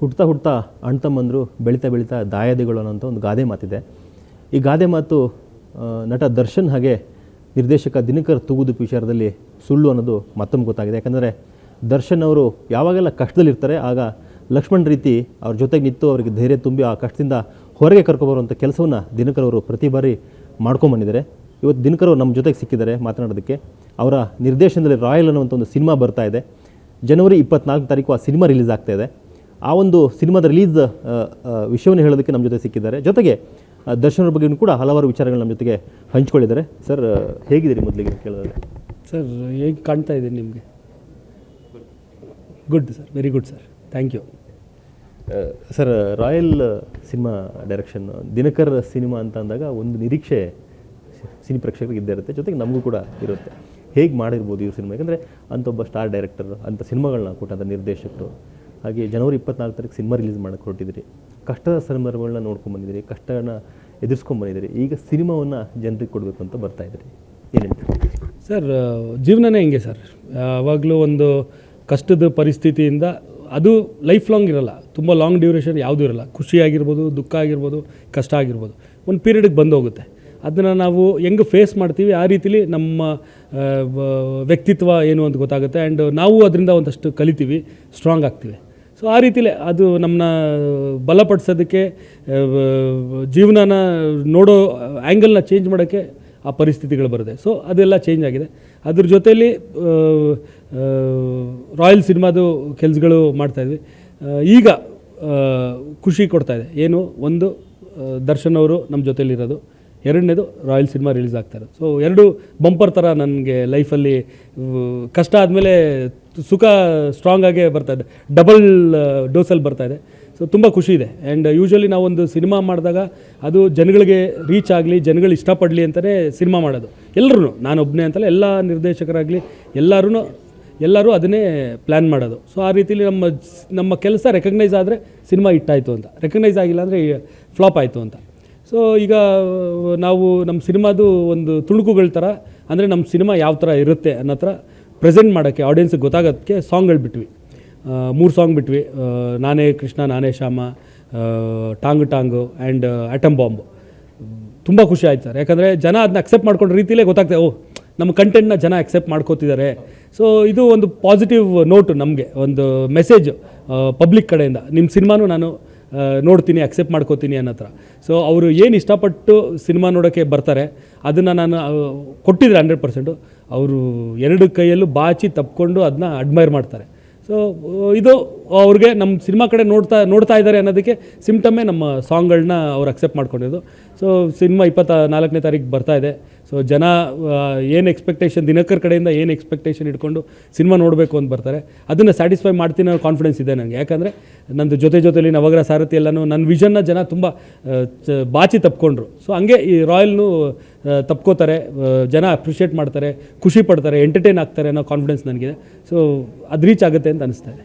ಹುಟ್ತಾ ಹುಟ್ತಾ ಅಣ್ಣ ತಮ್ಮಂದರು ಬೆಳೀತಾ ಬೆಳೀತಾ ದಾಯಾದಿಗಳು ಅನ್ನೋಂಥ ಒಂದು ಗಾದೆ ಮಾತಿದೆ. ಈ ಗಾದೆ ಮಾತು ನಟ ದರ್ಶನ್ ಹಾಗೆ ನಿರ್ದೇಶಕ ದಿನಕರ್ ತೂಗುದು ವಿಚಾರದಲ್ಲಿ ಸುಳ್ಳು ಅನ್ನೋದು ಮತ್ತೊಮ್ಮೆ ಗೊತ್ತಾಗಿದೆ. ಯಾಕಂದರೆ ದರ್ಶನ್ ಅವರು ಯಾವಾಗೆಲ್ಲ ಕಷ್ಟದಲ್ಲಿರ್ತಾರೆ, ಆಗ ಲಕ್ಷ್ಮಣ್ ರೀತಿ ಅವ್ರ ಜೊತೆಗೆ ನಿಂತು ಅವರಿಗೆ ಧೈರ್ಯ ತುಂಬಿ ಆ ಕಷ್ಟದಿಂದ ಹೊರಗೆ ಕರ್ಕೊಬರುವಂಥ ಕೆಲಸವನ್ನು ದಿನಕರ್ ಅವರು ಪ್ರತಿ ಬಾರಿ ಮಾಡ್ಕೊಂಬಂದಿದ್ದಾರೆ ಇವತ್ತು ದಿನಕರ್ ಅವರು ನಮ್ಮ ಜೊತೆಗೆ ಸಿಕ್ಕಿದ್ದಾರೆ ಮಾತನಾಡೋದಕ್ಕೆ. ಅವರ ನಿರ್ದೇಶನದಲ್ಲಿ ರಾಯಲ್ ಅನ್ನುವಂಥ ಒಂದು ಸಿನಿಮಾ ಬರ್ತಾ ಇದೆ. ಜನವರಿ ಇಪ್ಪತ್ನಾಲ್ಕು ತಾರೀಕು ಆ ಸಿನಿಮಾ ರಿಲೀಸ್ ಇದೆ. ಆ ಒಂದು ಸಿನಿಮಾದ ರಿಲೀಸ್ ವಿಷಯವನ್ನು ಹೇಳೋದಕ್ಕೆ ನಮ್ಮ ಜೊತೆ ಸಿಕ್ಕಿದ್ದಾರೆ. ಜೊತೆಗೆ ದರ್ಶನರ ದರ್ಶನ್ ಅವ್ರ ಬಗ್ಗೆ ಕೂಡ ಹಲವಾರು ವಿಚಾರಗಳು ನಮ್ಮ ಜೊತೆಗೆ ಹಂಚ್ಕೊಳ್ಳಿದ್ದಾರೆ. ಸರ್ ಹೇಗಿದ್ದೀರಿ ಮೊದಲಿಗೆ ಕೇಳಿದ್ರೆ ಸರ್ ಹೇಗೆ ಕಾಣ್ತಾ ಇದೆ ನಿಮಗೆ? Good sir very good sir thank you sir royal cinema direction Dinakar cinema ಅಂತ ಅಂದಾಗ ಒಂದು ನಿರೀಕ್ಷೆ ಸಿನಿ ಪ್ರೇಕ್ಷಕರಿಗೆ ಇದ್ದೇ ಇರುತ್ತೆ. ಜೊತೆಗೆ ನಮಗೂ ಕೂಡ ಇರುತ್ತೆ. ಹೇಗೆ ಮಾಡಿರ್ಬೋದು ಈ ಸಿನಿಮಾ? ಯಾಕಂದರೆ ಅಂಥ ಒಬ್ಬ ಸ್ಟಾರ್ ಡೈರೆಕ್ಟರ್ ಅಂಥ ಸಿನಿಮಾಗಳನ್ನ ಕೊಟ್ಟಂಥ ನಿರ್ದೇಶಕರು ಹಾಗೆ ಜನವರಿ ಇಪ್ಪತ್ನಾಲ್ಕು ತಾರೀಕು ಸಿನಿಮಾ ರಿಲೀಸ್ ಮಾಡಕ್ಕೆ ಹೊರಟಿದ್ದೀರಿ ಕಷ್ಟದ ಸಂದರ್ಭಗಳನ್ನ ನೋಡ್ಕೊಂಡು ಬಂದಿದ್ದೀರಿ ಕಷ್ಟನ ಎದುರಿಸ್ಕೊಂಡು ಬಂದಿದ್ದೀರಿ ಈಗ ಸಿನಿಮಾವನ್ನು ಜನರಿಗೆ ಕೊಡಬೇಕು ಅಂತ ಬರ್ತಾ ಇದ್ದೀರಿ ಏನೇನು ಸರ್ ಜೀವನನೇ ಹಿಂಗೆ ಸರ್. ಯಾವಾಗಲೂ ಒಂದು ಕಷ್ಟದ ಪರಿಸ್ಥಿತಿಯಿಂದ ಅದು ಲೈಫ್ ಲಾಂಗ್ ಇರಲ್ಲ. ತುಂಬ ಲಾಂಗ್ ಡ್ಯೂರೇಷನ್ ಯಾವುದೂ ಇರಲ್ಲ. ಖುಷಿ ಆಗಿರ್ಬೋದು, ದುಃಖ ಆಗಿರ್ಬೋದು, ಕಷ್ಟ ಆಗಿರ್ಬೋದು. ಒಂದು ಪೀರಿಯಡ್ಗೆ ಬಂದು ಹೋಗುತ್ತೆ. ಅದನ್ನು ನಾವು ಹೆಂಗೆ ಫೇಸ್ ಮಾಡ್ತೀವಿ, ಆ ರೀತಿಲಿ ನಮ್ಮ ವ್ಯಕ್ತಿತ್ವ ಏನು ಅಂತ ಗೊತ್ತಾಗುತ್ತೆ. ಆ್ಯಂಡ್ ನಾವು ಅದರಿಂದ ಒಂದಷ್ಟು ಕಲಿತೀವಿ ಸ್ಟ್ರಾಂಗ್ ಆಗ್ತೀವಿ. ಸೊ ಆ ರೀತಿಲೇ ಅದು ನಮ್ಮನ್ನ ಬಲಪಡಿಸೋದಕ್ಕೆ ಜೀವನನ ನೋಡೋ ಆ್ಯಂಗಲ್ನ ಚೇಂಜ್ ಮಾಡೋಕ್ಕೆ ಆ ಪರಿಸ್ಥಿತಿಗಳು ಬರುತ್ತೆ. ಸೊ ಅದೆಲ್ಲ ಚೇಂಜ್ ಆಗಿದೆ. ಅದ್ರ ಜೊತೆಯಲ್ಲಿ ರಾಯಲ್ ಸಿನಿಮಾದು ಕೆಲಸಗಳು ಮಾಡ್ತಾಯಿದ್ವಿ ಈಗ ಖುಷಿ ಕೊಡ್ತಾಯಿದೆ ಏನು? ಒಂದು ದರ್ಶನ್ ಅವರು ನಮ್ಮ ಜೊತೆಲಿರೋದು. ಎರಡನೇದು ರಾಯಲ್ ಸಿನಿಮಾ ರಿಲೀಸ್ ಆಗ್ತಾ ಇರೋದು. ಸೊ ಎರಡು ಬಂಪರ್ ಥರ ನನಗೆ ಲೈಫಲ್ಲಿ ಕಷ್ಟ ಆದಮೇಲೆ ಸುಖ ಸ್ಟ್ರಾಂಗ್ ಆಗೇ ಬರ್ತಾ ಇದೆ. ಡಬಲ್ ಡೋಸಲ್ಲಿ ಬರ್ತಾ ಇದೆ. ಸೊ ತುಂಬ ಖುಷಿ ಇದೆ. ಆ್ಯಂಡ್ ಯೂಶ್ವಲಿ ನಾವೊಂದು ಸಿನಿಮಾ ಮಾಡಿದಾಗ ಅದು ಜನಗಳಿಗೆ ರೀಚ್ ಆಗಲಿ, ಜನಗಳು ಇಷ್ಟಪಡಲಿ ಅಂತಲೇ ಸಿನಿಮಾ ಮಾಡೋದು. ಎಲ್ಲರೂ ನಾನೊಬ್ಬನೇ ಅಂತಲ್ಲ, ಎಲ್ಲ ನಿರ್ದೇಶಕರಾಗಲಿ ಎಲ್ಲರೂ ಎಲ್ಲರೂ ಅದನ್ನೇ ಪ್ಲ್ಯಾನ್ ಮಾಡೋದು. ಸೊ ಆ ರೀತಿಲಿ ನಮ್ಮ ನಮ್ಮ ಕೆಲಸ ರೆಕಗ್ನೈಸ್ ಆದರೆ ಸಿನಿಮಾ ಇಟ್ಟಾಯಿತು ಅಂತ. ರೆಕಗ್ನೈಸ್ ಆಗಿಲ್ಲ ಅಂದರೆ ಫ್ಲಾಪ್ ಆಯಿತು ಅಂತ. ಸೊ ಈಗ ನಾವು ನಮ್ಮ ಸಿನಿಮಾದು ಒಂದು ತುಣುಕುಗಳ ಥರ ಅಂದರೆ ನಮ್ಮ ಸಿನಿಮಾ ಯಾವ ಥರ ಇರುತ್ತೆ ಅನ್ನೋ ಥರ ಪ್ರೆಸೆಂಟ್ ಮಾಡೋಕ್ಕೆ ಆಡಿಯನ್ಸಿಗೆ ಗೊತ್ತಾಗೋದಕ್ಕೆ ಸಾಂಗ್ಗಳು ಬಿಟ್ವಿ. ಮೂರು ಸಾಂಗ್ ಬಿಟ್ವಿ. ನಾನೇ ಕೃಷ್ಣ, ನಾನೇ ಶ್ಯಾಮ ಟಾಂಗ್ ಟಾಂಗು ಆ್ಯಂಡ್ ಆಟಮ್ ಬಾಂಬ್ ತುಂಬ ಖುಷಿ ಆಯ್ತು ಸರ್. ಯಾಕಂದರೆ ಜನ ಅದನ್ನ ಅಕ್ಸೆಪ್ಟ್ ಮಾಡ್ಕೊಂಡ ರೀತಿಯಲ್ಲೇ ಗೊತ್ತಾಗ್ತದೆ ಓ ನಮ್ಮ ಕಂಟೆಂಟ್ನ ಜನ ಅಕ್ಸೆಪ್ಟ್ ಮಾಡ್ಕೋತಿದ್ದಾರೆ ಸೊ ಇದು ಒಂದು ಪಾಸಿಟಿವ್ ನೋಟು ನಮಗೆ, ಒಂದು ಮೆಸೇಜ್ ಪಬ್ಲಿಕ್ ಕಡೆಯಿಂದ. ನಿಮ್ಮ ಸಿನಿಮಾನು ನಾನು ನೋಡ್ತೀನಿ ಅಕ್ಸೆಪ್ಟ್ ಮಾಡ್ಕೋತೀನಿ ಅನ್ನೋ ಥರ ಸೊ ಅವರು ಏನು ಇಷ್ಟಪಟ್ಟು ಸಿನಿಮಾ ನೋಡೋಕ್ಕೆ ಬರ್ತಾರೆ, ಅದನ್ನು ನಾನು ಕೊಟ್ಟಿದ್ದೆ ಹಂಡ್ರೆಡ್ ಪರ್ಸೆಂಟು ಅವರು ಎರಡು ಕೈಯಲ್ಲೂ ಬಾಚಿ ತಪ್ಕೊಂಡು ಅದನ್ನ ಅಡ್ಮೈರ್ ಮಾಡ್ತಾರೆ. ಸೊ ಇದು ಅವ್ರಿಗೆ ನಮ್ಮ ಸಿನಿಮಾ ಕಡೆ ನೋಡ್ತಾ ನೋಡ್ತಾ ಇದ್ದಾರೆ ಅನ್ನೋದಕ್ಕೆ ಸಿಮ್ಟಮ್ಮೇ ನಮ್ಮ ಸಾಂಗ್ಗಳನ್ನ ಅವ್ರು ಅಕ್ಸೆಪ್ಟ್ ಮಾಡ್ಕೊಂಡಿದ್ದು. ಸೊ ಸಿನಿಮಾ ಇಪ್ಪತ್ತ ನಾಲ್ಕನೇ ತಾರೀಕು ಬರ್ತಾ ಇದೆ. ಸೊ ಜನ ಏನು ಎಕ್ಸ್ಪೆಕ್ಟೇಷನ್ ದಿನಕರ್ ಕಡೆಯಿಂದ ಏನು ಎಕ್ಸ್ಪೆಕ್ಟೇಷನ್ ಇಟ್ಕೊಂಡು ಸಿನಿಮಾ ನೋಡಬೇಕು ಅಂತ ಬರ್ತಾರೆ. ಅದನ್ನು ಸ್ಯಾಟಿಸ್ಫೈ ಮಾಡ್ತೀನಿ ಅನ್ನೋ ಕಾನ್ಫಿಡೆನ್ಸ್ ಇದೆ ನನಗೆ ಯಾಕಂದರೆ ನಂದು ಜೊತೆ ಜೊತೆಯಲ್ಲಿ ನವಗ್ರಹ ಸಾರಥಿ ಎಲ್ಲನೂ ನನ್ನ ವಿಷನ್ನ ಜನ ತುಂಬ ಬಾಚಿ ತಪ್ಕೊಂಡ್ರು. ಸೊ ಹಂಗೆ ಈ ರಾಯಲ್ನು ತಪ್ಕೋತಾರೆ ಜನ ಅಪ್ರಿಷಿಯೇಟ್ ಮಾಡ್ತಾರೆ, ಖುಷಿ ಪಡ್ತಾರೆ ಎಂಟರ್ಟೈನ್ ಆಗ್ತಾರೆ ಅನ್ನೋ ಕಾನ್ಫಿಡೆನ್ಸ್ ನನಗಿದೆ. ಸೊ ಅದು ರೀಚ್ ಆಗುತ್ತೆ ಅಂತ ಅನಿಸ್ತಾ ಇದೆ.